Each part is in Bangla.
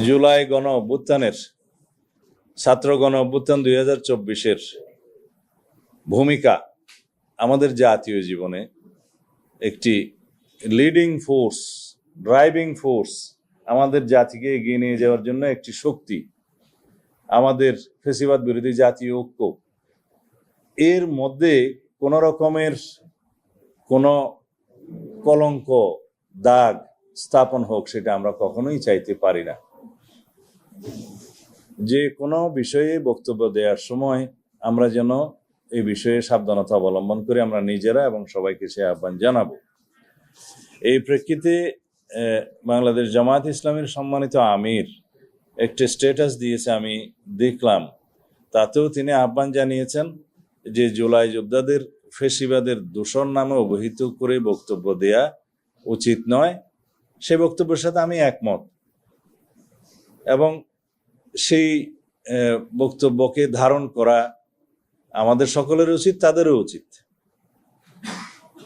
জুলাই গণ অভ্যুত্থানের, ছাত্র গণ অভ্যুত্থান দুই হাজার চব্বিশের ভূমিকা আমাদের জাতীয় জীবনে একটি লিডিং ফোর্স ড্রাইভিং ফোর্স আমাদের জাতিকে এগিয়ে নিয়ে যাওয়ার জন্য একটি শক্তি আমাদের ফেসিবাদ বিরোধী জাতীয় ঐক্য। এর মধ্যে কোনো রকমের কোনো কলঙ্ক, দাগ স্থাপন হোক সেটা আমরা কখনোই চাইতে পারি না। যে কোনো বিষয়ে বক্তব্য দেওয়ার সময় আমরা যেন এই বিষয়ে সাবধানতা অবলম্বন করে আমরা নিজেরা এবং সবাইকে সে আহ্বান জানাব। এই প্রেক্ষিতে বাংলাদেশ জামায়াত ইসলামের সম্মানিত আমির একটি স্ট্যাটাস দিয়েছে আমি দেখলাম। তাতেও তিনি আহ্বান জানিয়েছেন যে জুলাই যোদ্ধাদের ফেসিবাদের দূষণ নামে অবহিত করে বক্তব্য দেয়া উচিত নয়। সে বক্তব্যের সাথে আমি একমত। এবং সেই বক্তব্যকে ধারণ করা আমাদের সকলের উচিত, তাদেরও উচিত।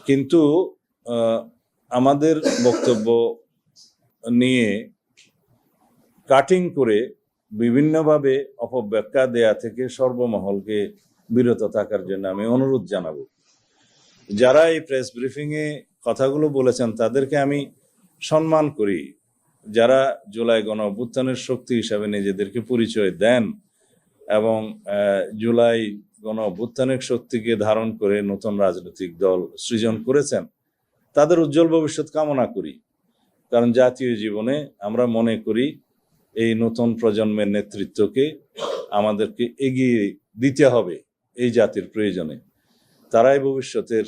কিন্তু আমাদের বক্তব্য নিয়ে কাটিং করে বিভিন্নভাবে অপব্যাখ্যা দেয়া থেকে সর্বমহলকে বিরত থাকার জন্য আমি অনুরোধ জানাব। যারা এই প্রেস ব্রিফিংয়ে কথাগুলো বলেছেন, তাদেরকে আমি সম্মান করি। যারা জুলাই গণ অভ্যুত্থানের শক্তি হিসাবে নিজেদেরকে পরিচয় দেন এবং জুলাই গণ অভ্যুত্থানের শক্তিকে ধারণ করে নতুন রাজনৈতিক দল সৃজন করেছেন, তাদের উজ্জ্বল ভবিষ্যৎ কামনা করি। কারণ জাতীয় জীবনে আমরা মনে করি এই নতুন প্রজন্মের নেতৃত্বকে আমাদেরকে এগিয়ে দিতে হবে এই জাতির প্রয়োজনে। তারাই ভবিষ্যতের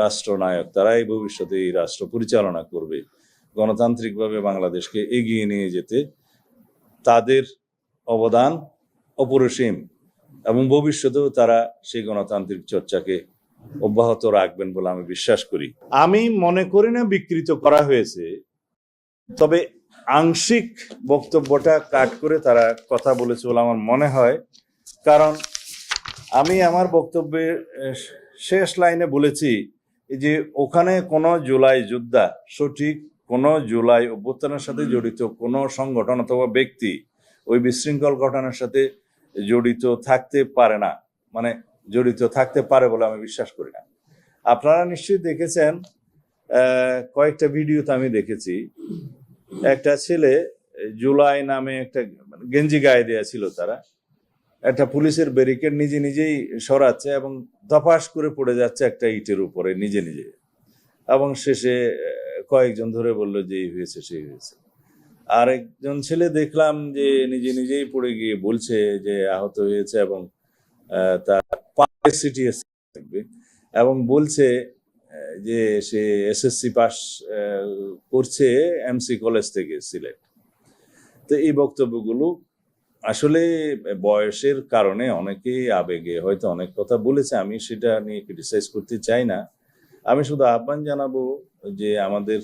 রাষ্ট্রনায়ক, তারাই ভবিষ্যতে এই রাষ্ট্র পরিচালনা করবে। গণতান্ত্রিকভাবে বাংলাদেশকে এগিয়ে নিয়ে যেতে তাদের অবদান অপরিসীম এবং ভবিষ্যতেও তারা সেই গণতান্ত্রিক চর্চাকে অব্যাহত রাখবেন বলে আমি বিশ্বাস করি। আমি মনে করি না বিকৃত করা হয়েছে, তবে আংশিক বক্তব্যটা কাট করে তারা কথা বলেছে বলে আমার মনে হয়। কারণ আমি আমার বক্তব্যের শেষ লাইনে বলেছি যে ওখানে কোনো জুলাই যোদ্ধা সঠিক কোনো জুলাই অভ্যুত্থানের সাথে জড়িত কোনো সংগঠন অথবা ব্যক্তি ওই বিশৃঙ্খল ঘটনার সাথে জড়িত থাকতে পারে না। মানে জড়িত থাকতে পারে বলে আমি বিশ্বাস করি না। আপনারা নিশ্চয়ই দেখেছেন কয়েকটা ভিডিওতে আমি দেখেছি। একটা ছেলে জুলাই নামে একটা গেঞ্জি গায়ে দেয়া ছিল তারা। একটা পুলিশের ব্যারিকেড নিজে নিজেই সরাচ্ছে এবং দপাস করে পড়ে যাচ্ছে একটা ইটের উপরে নিজে নিজে। এবং শেষে কয়েকজন ধরে বলল যে এই হয়েছে, সেই হয়েছে। আর একজন ছেলে দেখলাম যে নিজে নিজেই পড়ে গিয়ে বলছে যে আহত হয়েছে এবং তার সিটিএস থাকবে এবং বলছে যে সে এসএসসি পাস করছে এমসি কলেজ থেকে সিলেট। তো এই বক্তব্যগুলো আসলে বয়সের কারণে অনেকেই আবেগে হয়তো অনেক কথা বলেছে, আমি সেটা নিয়ে ক্রিটিসাইজ করতে চাই না। আমি শুধু আহ্বান জানাব যে আমাদের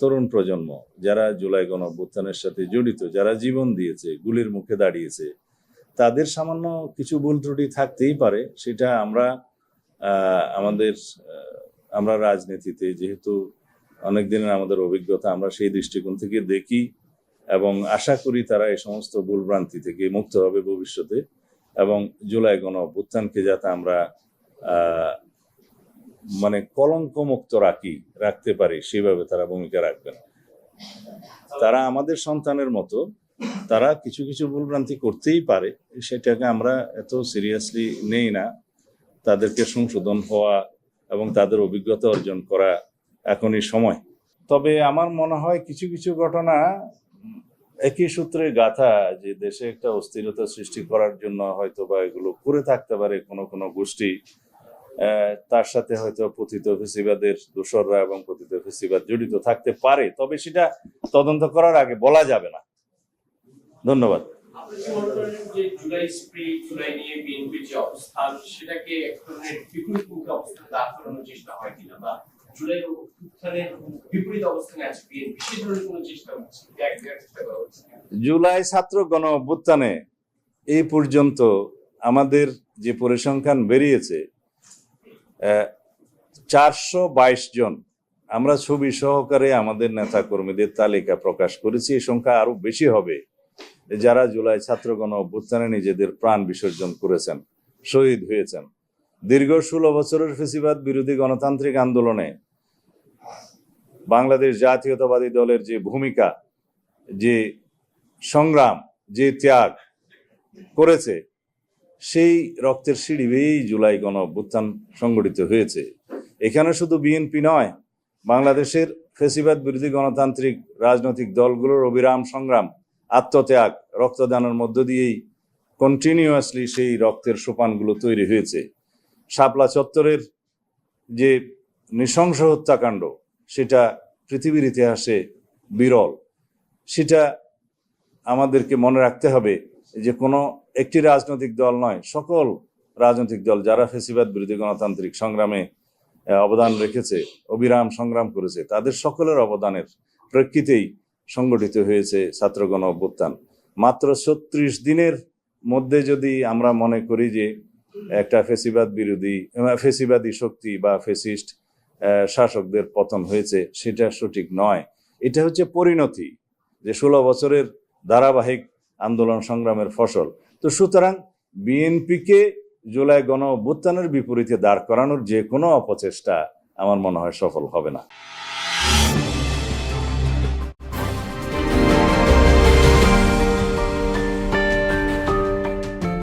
তরুণ প্রজন্ম, যারা জুলাই গণ অভ্যুত্থানের সাথে জড়িত, যারা জীবন দিয়েছে, গুলির মুখে দাঁড়িয়েছে, তাদের সামান্য কিছু ভুল ত্রুটি থাকতেই পারে। সেটা আমরা আমাদের আমরা রাজনীতিতে যেহেতু অনেক দিনের আমাদের অভিজ্ঞতা, আমরা সেই দৃষ্টিকোণ থেকে দেখি এবং আশা করি তারা এই সমস্ত ভুলভ্রান্তি থেকে মুক্ত হবে ভবিষ্যতে এবং জুলাই গণ অভ্যুত্থানকে যাতে আমরা মানে কলঙ্ক মুক্ত রাখি, রাখতে পারি সেভাবে তারা ভূমিকা রাখবেন। তারা আমাদের সন্তানের মতো, তারা কিছু কিছু ভুলভ্রান্তি করতেই পারে, সেটাকে আমরা এত সিরিয়াসলি নেই না। তাদেরকে সংশোধন হওয়া এবং তাদের অভিজ্ঞতা অর্জন করা এখনই সময়। তবে আমার মনে হয় কিছু কিছু ঘটনা একই সূত্রে গাথা যে দেশে একটা অস্থিরতা সৃষ্টি করার জন্য হয়তো বা এগুলো করে থাকতে পারে কোনো কোনো গোষ্ঠী। তার সাথে হয়তো পতিত ফেসিবাদের দোসররা এবং পতিত ফেসিবাদ জড়িত থাকতে পারে তবে সেটা তদন্ত করার আগে বলা যাবে না। ধন্যবাদ? জুলাই ছাত্র গণ অভ্যুত্থানে এই পর্যন্ত আমাদের যে পরিসংখ্যান বেরিয়েছে চারশো বাইশ জন। আমরা ছবি সহকারে আমাদের নেতা কর্মীদের তালিকা প্রকাশ করেছি। এই সংখ্যা আরও বেশি হবে যারা জুলাই ছাত্রগণ অভ্যুত্থানে নিজেদের প্রাণ বিসর্জন করেছেন, শহীদ হয়েছেন। দীর্ঘ ষোলো বছরের ফেসিবাদ বিরোধী গণতান্ত্রিক আন্দোলনে বাংলাদেশ জাতীয়তাবাদী দলের যে ভূমিকা, যে সংগ্রাম, যে ত্যাগ করেছে সেই রক্তের সিঁড়ি বেয়েই জুলাই গণ অভ্যুত্থান সংগঠিত হয়েছে। এখানে শুধু বিএনপি নয়, বাংলাদেশের ফেসিবাদ বিরোধী গণতান্ত্রিক রাজনৈতিক দলগুলোর অবিরাম সংগ্রাম, আত্মত্যাগ, রক্তদানের মধ্য দিয়েই কন্টিনিউয়াসলি সেই রক্তের সোপানগুলো তৈরি হয়েছে। শাপলা চত্বরের যে নৃশংস হত্যাকাণ্ড, সেটা পৃথিবীর ইতিহাসে বিরল। সেটা আমাদেরকে মনে রাখতে হবে যে কোনো একটি রাজনৈতিক দল নয়, সকল রাজনৈতিক দল যারা ফেসিবাদ বিরোধী গণতান্ত্রিক সংগ্রামে অবদান রেখেছে, অবিরাম সংগ্রাম করেছে, তাদের সকলের অবদানের প্রেক্ষিতেই সংগঠিত হয়েছে ছাত্রগণ অভ্যুত্থান। মাত্র ছত্রিশ দিনের মধ্যে যদি আমরা মনে করি যে একটা ফেসিবাদ বিরোধী ফেসিবাদী শক্তি বা ফেসিস্ট শাসকদের পতন হয়েছে, সেটা সঠিক নয়। এটা হচ্ছে পরিণতি যে ষোলো বছরের ধারাবাহিক আন্দোলন সংগ্রামের ফসল। তো সুতরাং বিএনপিকে জুলাই গণ অভ্যুত্থানের বিপরীতে দাঁড় করানোর যে কোনো অপচেষ্টা আমার মনে হয় সফল হবে না।